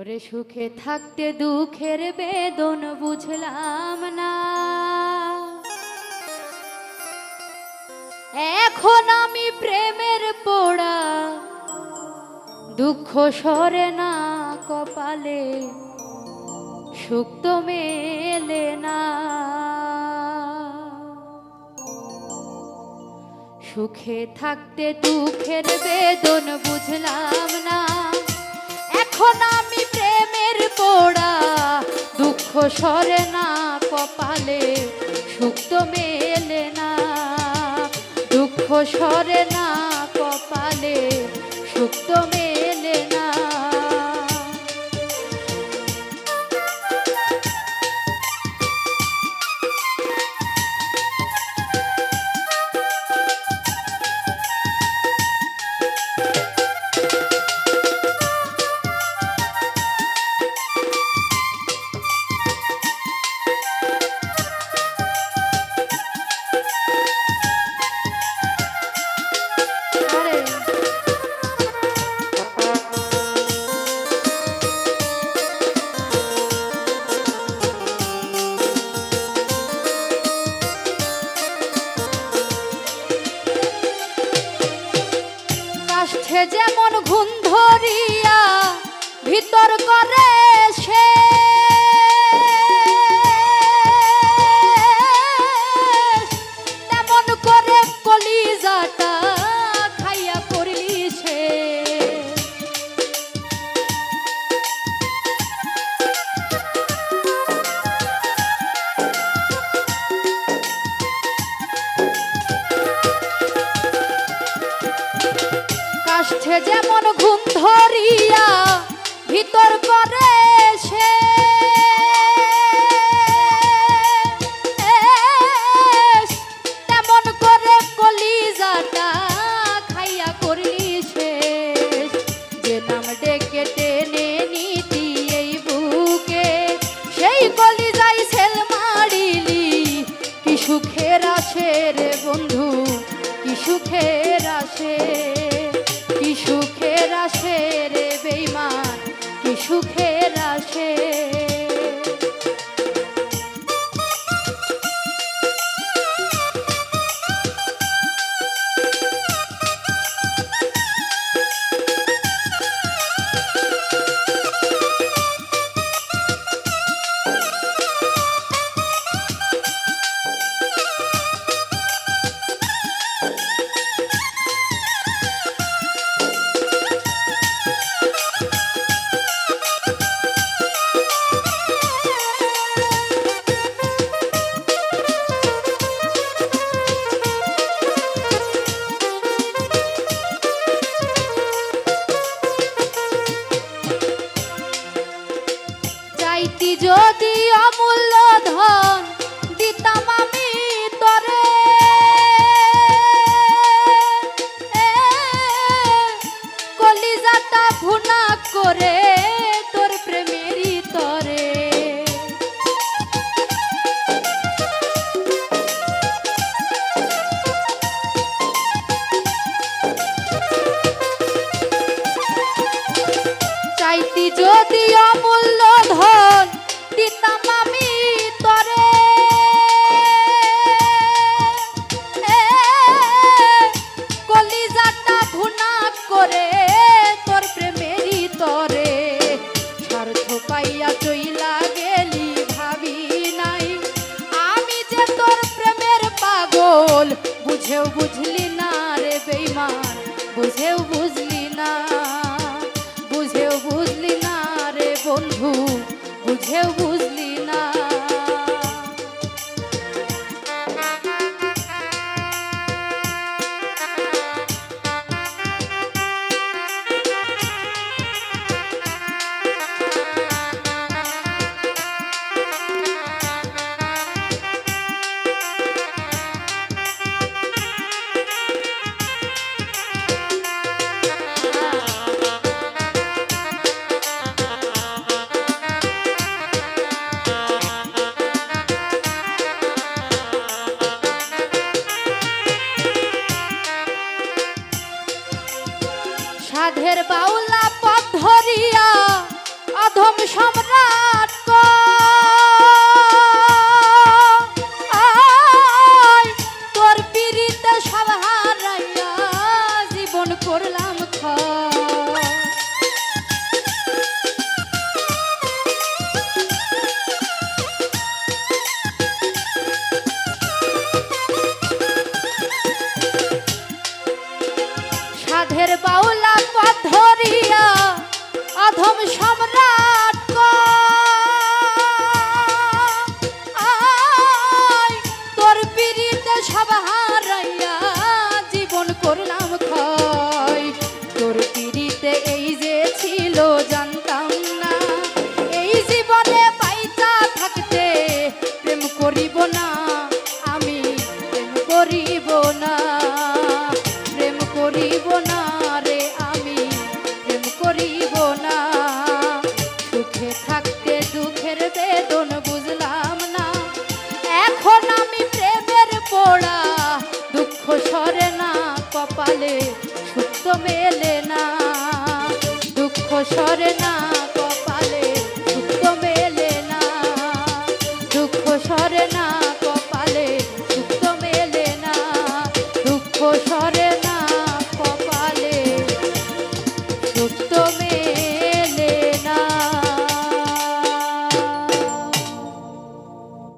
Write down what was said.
ওরে সুখে থাকতে দুঃখের বেদন বুঝলাম না। এখন আমি প্রেমের পোড়া, দুঃখ সরে না কপালে, সুখ তো মেলে না। সুখে থাকতে দুঃখের বেদন বুঝলাম না। এখন আমি প্রেমের পোড়া, দুঃখ সরে না কপালে সুখ তো মেলে না। দুঃখ সরে না কপালে সুখ তো মেলে না। কাষ্ঠে যেমন ঘুম ধরিয়া ভিতর করে সে যেমন ঘুম ধরিয়া ভিতর করে সে চাইতি যদি অমূল্য ধন। পাগল বুঝেও বুঝলি না রে বেইমান বুঝেও বুঝলি না বুঝেও বুঝলি না রে বন্ধু বুঝেও বুঝলি সাধের বাউলা পথ ধরিয়া অধম সম্রাট অধম সম্রাট কপালে সুস্থ মেলে না, দুঃখ সরে না কপালে সুস্থ মেলে না, দুঃখ সরে না কপালে সুস্থ মেলে না, দুঃখ